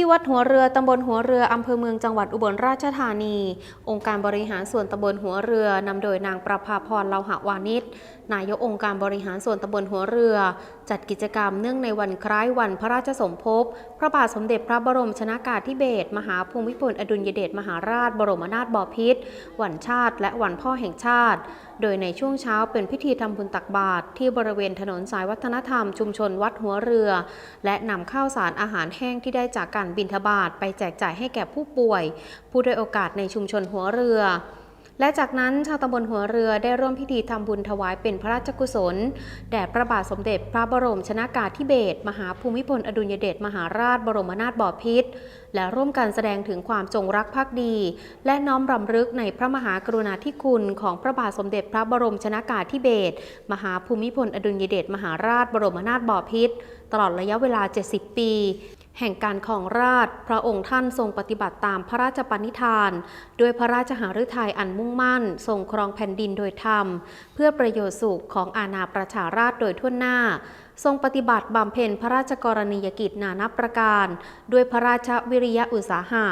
ที่วัดหัวเรือตำบลหัวเรืออำเภอเมืองจังหวัดอุบลราชธานี องค์การบริหารส่วนตำบลหัวเรือนำโดยนางประภาพรเลาหะวานิชนายกองค์การบริหารส่วนตำบลหัวเรือ จัดกิจกรรมเนื่องในวันคล้ายวันพระราชสมภพ พระบาทสมเด็จพระบรมชนากาธิเบศรมหาภูมิพลอดุลยเดชมหาราช บรมนาถบพิตรวันชาติ และวันพ่อแห่งชาติ โดยในช่วงเช้าเป็นพิธีทำบุญตักบาตรที่บริเวณถนนสายวัฒนธรรมชุมชนวัดหัวเรือ และนำข้าวสารอาหารแห้งที่ได้จากการบินทบาทไปแจกจ่ายให้แก่ผู้ป่วย ผู้ด้อยโอกาสในชุมชนหัวเรือ และจากนั้นชาวตำบลหัวเรือได้ร่วมพิธีทำบุญถวายเป็นพระราชกุศล แด่พระบาทสมเด็จพระบรมชนากาธิเบศรมหาภูมิพลอดุลยเดชมหาราชบรมนาถบพิตรและร่วมกันแสดงถึงความจงรักภักดี และน้อมรำลึกในพระมหากรุณาธิคุณของพระบาทสมเด็จพระบรมชนากาธิเบศรมหาภูมิพลอดุลยเดชมหาราชบรมนาถบพิตรตลอดระยะเวลา 70 ปี แห่งการของราชพระองค์ท่านทรงปฏิบัติตามพระราชปณิธาน ด้วยพระราชหฤทัยอันมุ่งมั่น ทรงครองแผ่นดินโดยธรรม เพื่อประโยชน์สุขของอาณาประชาราษฎร์โดยทั่วหน้า ทรงปฏิบัติบำเพ็ญพระราชกรณียกิจนานับประการ ด้วยพระราชวิริยะอุตสาหะ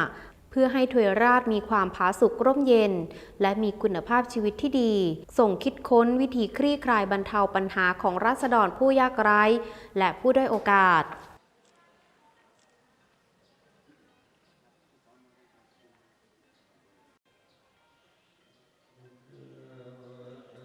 เพื่อให้ถวยราชมีความผาสุกร่มเย็น และมีคุณภาพชีวิตที่ดี ส่งคิดค้นวิธีคลี่คลายบรรเทาปัญหาของราษฎรผู้ยากไร้ และผู้ด้อยโอกาส